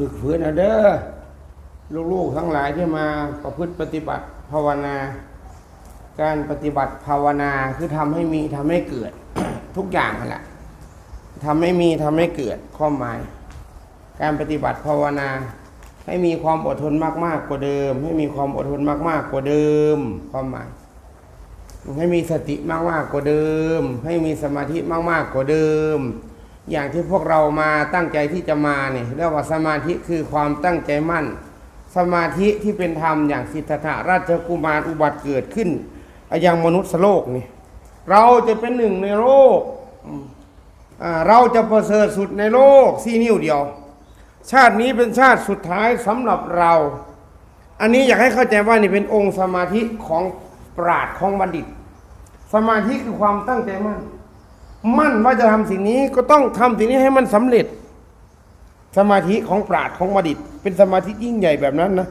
ฝึกฝืนเอาเด้อลูกๆทั้งหลายที่มาประพฤติปฏิบัติภาวนา การปฏิบัติภาวนาคือทำให้มีทำให้เกิด ทุกอย่างนั่นแหละทำให้มีทำให้เกิดข้อหมาย การปฏิบัติภาวนา ให้มีความอดทนมากๆกว่าเดิม ให้มีความอดทนมากๆกว่าเดิมความหมายให้มีสติมากๆกว่าเดิม ให้มีสมาธิมากๆกว่าเดิม อย่างที่พวกเรามาตั้งใจที่จะมาเนี่ยเรียกว่าสมาธิคือความตั้งใจมั่น สมาธิที่เป็นธรรมอย่างสิทธัตถะราชกุมารอุบัติเกิดขึ้นอย่างมนุษย์โลกนี่เราจะเป็นหนึ่งในโลกเราจะประเสริฐสุดในโลกสี่นิ้วเดียว ชาตินี้เป็นชาติสุดท้ายสำหรับเรา อันนี้อยากให้เข้าใจว่านี่เป็นองค์สมาธิของปราดของบัณฑิต สมาธิคือความตั้งใจมั่น มั่นว่าจะทำสิ่งนี้ก็ต้องทำสิ่งนี้ให้มันสำเร็จ สมาธิของปราดของบดิตเป็นสมาธิยิ่งใหญ่แบบนั้นนะ